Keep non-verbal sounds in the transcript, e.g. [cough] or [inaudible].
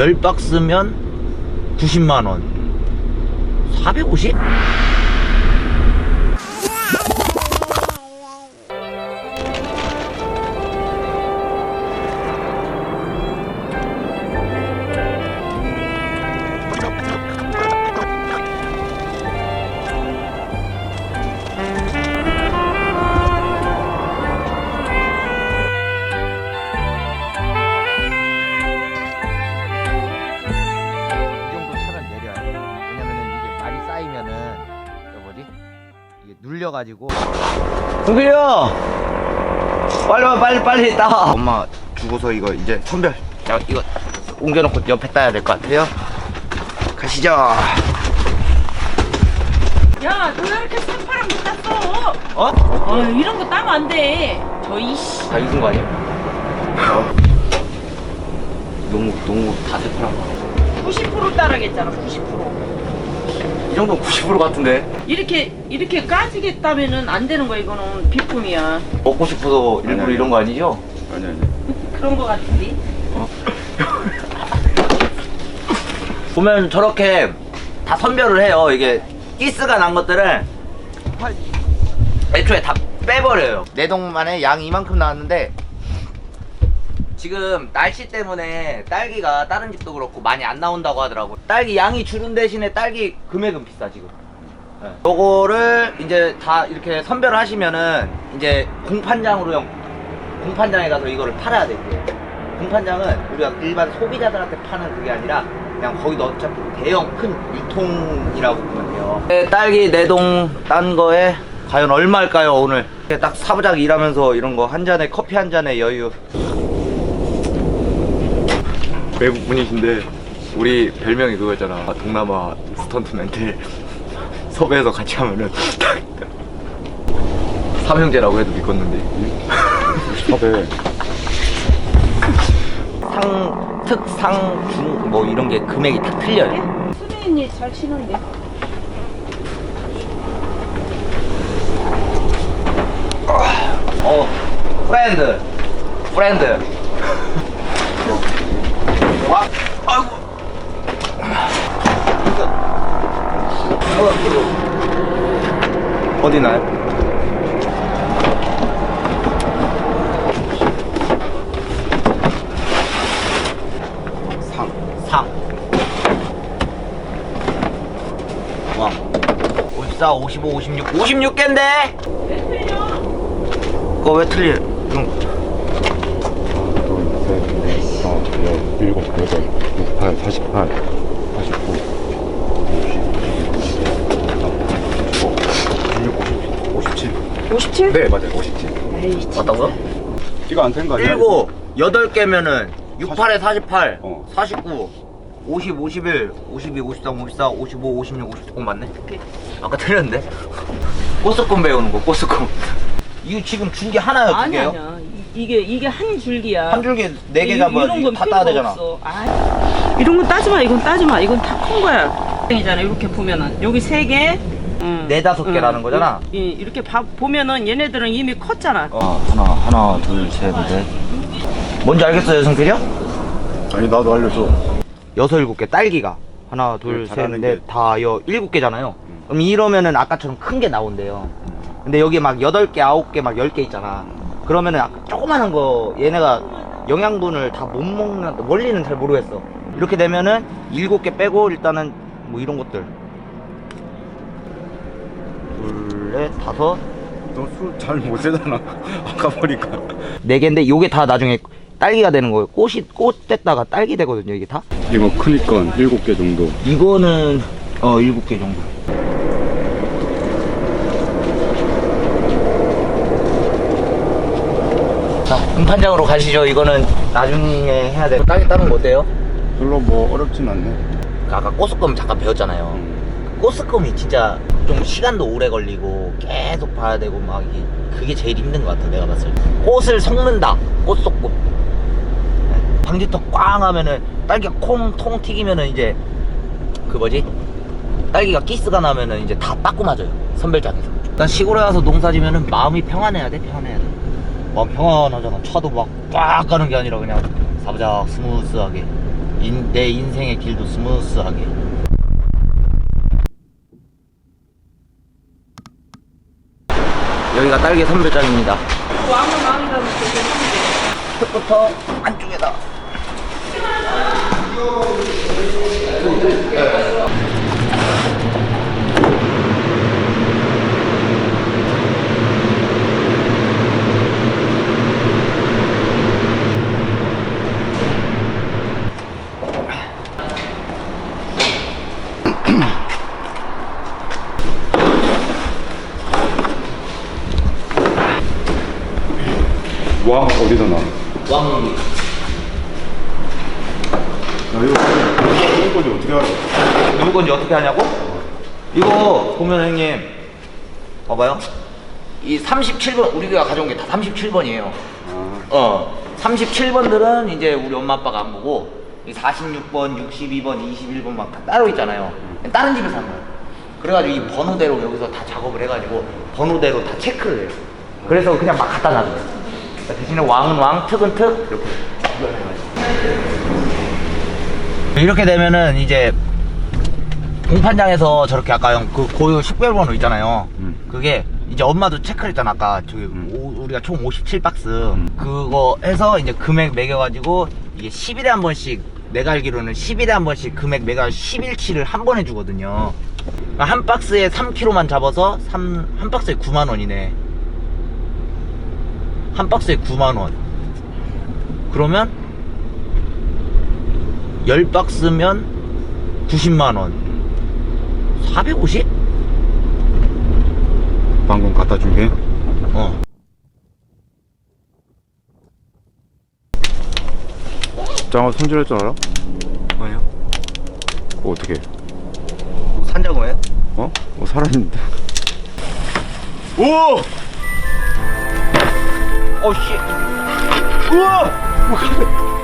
10박스면 90만원 450? 이게 눌려가지고. 동필이요. 빨리 와 빨리 빨리 따. 엄마 주고서 이거 이제 선별. 자 이거 옮겨놓고 옆에 따야 될 것 같아요. 가시죠. 야, 너 왜 이렇게 새파란 거 땄어? 어? 어, 이런 거 따면 안 돼. 저 이씨. 다 익은 거 아니야? 너무 너무 다 새파란 거. 90% 따라겠잖아, 90%. 이 정도 90% 같은데. 이렇게 이렇게 까지겠다면은 안 되는 거야. 이거는 비품이야. 먹고 싶어서 일부러 아니, 이런 거 아니죠? 아니 아니 그런 거 같은데. [laughs] 보면 저렇게 다 선별을 해요. 이게 기스가 난 것들을 애초에 다 빼버려요. 내 동만에 양이 이만큼 나왔는데 지금 날씨 때문에 딸기가 다른 집도 그렇고 많이 안 나온다고 하더라고. 딸기 양이 줄은 대신에 딸기 금액은 비싸 지금. 네. 요거를 이제 다 이렇게 선별을 하시면은 이제 공판장으로 형 공판장에 가서 이거를 팔아야 되고요. 공판장은 우리가 일반 소비자들한테 파는 그게 아니라 그냥 거기도 어차피 대형 큰 유통이라고 보면 돼요. 네, 딸기 내동 딴 거에 과연 얼마일까요 오늘? 딱 사부작 일하면서 이런 거 한 잔에 커피 한 잔에 여유. 외국 분이신데 우리 별명이 그거잖아 동남아 스턴트맨들 섭외해서 같이 하면은 삼형제라고 해도 믿겠는데 섭외 상, 특, 상, 중, 뭐 이런 게 금액이 다 틀려요. 수빈이 잘 치는데. 어, 프렌드, 프렌드. 와, 아이고. 어디 나요? 상 상. 와. 54, 55, 56, 56개인데? 왜 틀려? 그거 왜 틀려? 이런 거. 하나 둘 셋 넷 다섯 여섯 일곱 여덟 육팔 사십팔 사십구 오십 오십칠 57? 네 맞아요 오십칠 에이, 맞다고요? 이거 안 된 거 아니야? 일곱, 여덟 개면은 68에 48, 어. 49, 50, 51, 52, 53, 54, 55, 56, 57. 어, 맞네? 아까 틀렸는데? [laughs] 꼬스꿈 배우는 거, 꼬스꿈. 이거 지금 준게 하나요, 두 아니 개요? 아니야. 이- 이게 이게 한 줄기야. 한 줄기 네개 잡아 이런 건 다 필요가 따야 되잖아. 없어. 아, 이런 거 따지 마. 이건 따지 마. 이건 다 큰 거야. 이잖아. 이렇게 보면은 여기 세 개. 응. 네 다섯 응. 개라는 거잖아? 이, 이- 이렇게 봐, 보면은 얘네들은 이미 컸잖아. 어, 하나, 하나, 둘, 셋, 넷. 뭔지 알겠어요, 성필이요? 아니 나도 알려줘 여섯, 일곱 개, 딸기가. 하나, 둘, 네, 셋, 넷, 게. 다, 여, 일곱 개잖아요. 음. 그럼 이러면은 아까처럼 큰 게 나온대요. 근데 여기 막 여덟 개, 아홉 개, 막 열 개 있잖아. 그러면은 아까 조그마한 거 얘네가 영양분을 다 못 먹는, 원리는 잘 모르겠어. 이렇게 되면은 일곱 개 빼고 일단은 뭐 이런 것들. 다섯, 너술 잘 못 세잖아 [laughs] 아까 보니까 네 개인데 요게 다 나중에 딸기가 되는 거예요. 꽃이, 꽃 됐다가 딸기 되거든요, 이게 다. 이거 크니까 일곱 개 정도 이거는 어 일곱 개 정도. 자, 금판장으로 가시죠. 이거는 나중에 해야 돼. 땅에 따는 거 어때요? 별로 뭐 어렵진 않네 아까 꽃스껌 잠깐 배웠잖아요. 음. 꽃스껌이 진짜 좀 시간도 오래 걸리고 계속 봐야 되고 막 이게 그게 제일 힘든 것 같아 내가 봤을 때. 꽃을 섞는다. 꽃소금. 네. 방지턱 꽝 하면은 딸기가 콩통 튀기면은 이제 그 뭐지? 딸기가 기스가 나면은 이제 다 닦고 맞아요. 선별장에서. 난 시골에 와서 농사 지면은 마음이 평안해야 돼, 평안해야 돼. 마음 평안하잖아. 차도 막 꽉 가는 게 아니라 그냥 사부작 스무스하게. 인- 내 인생의 길도 스무스하게. 여기가 딸기 선별장입니다. 흙부터 안쪽에다. 왕 어디다 놔? 왕나 이거 이거 건지 어떻게 알아? 누구 건지 어떻게 하냐고? 이거 보면 형님 봐봐요. 이 37번 우리가 가져온 게 다 37번이에요. 아, 어 37번들은 이제 우리 엄마 아빠가 안 보고 이 46번, 62번, 21번 막 다 따로 있잖아요. 다른 집에서 한 거예요. 그래가지고 이 번호대로 여기서 다 작업을 해가지고 번호대로 다 체크를 해요. 그래서 그냥 막 갖다 놔둬요. 그러니까 대신에 왕은 왕, 특은 특 이렇게 구별해가지고. 이렇게 되면은 이제 공판장에서 저렇게 아까 형그 고유 식별번호 있잖아요. 음. 그게 이제 엄마도 체크를 했잖아 아까 저기 음. 오- 우리가 총 57박스 그거 해서 이제 금액 매겨가지고 이게 10일에 한 번씩 내가 알기로는 10일에 한 번씩 금액 매겨 10일치를 한 번에 주거든요. 그러니까 한 박스에 3kg만 잡아서 3, 한 박스에 9만 원이네. 한 박스에 9만 원. 그러면 10박스면 90만 원. 450? 방금 갖다 준 게? 어. 장어 손질할 줄 알아? 뭐예요? 그거 어떻게? 해? 산자고예요? 어? 어 살아있는데. [laughs] 오! 어, 씨. 우와!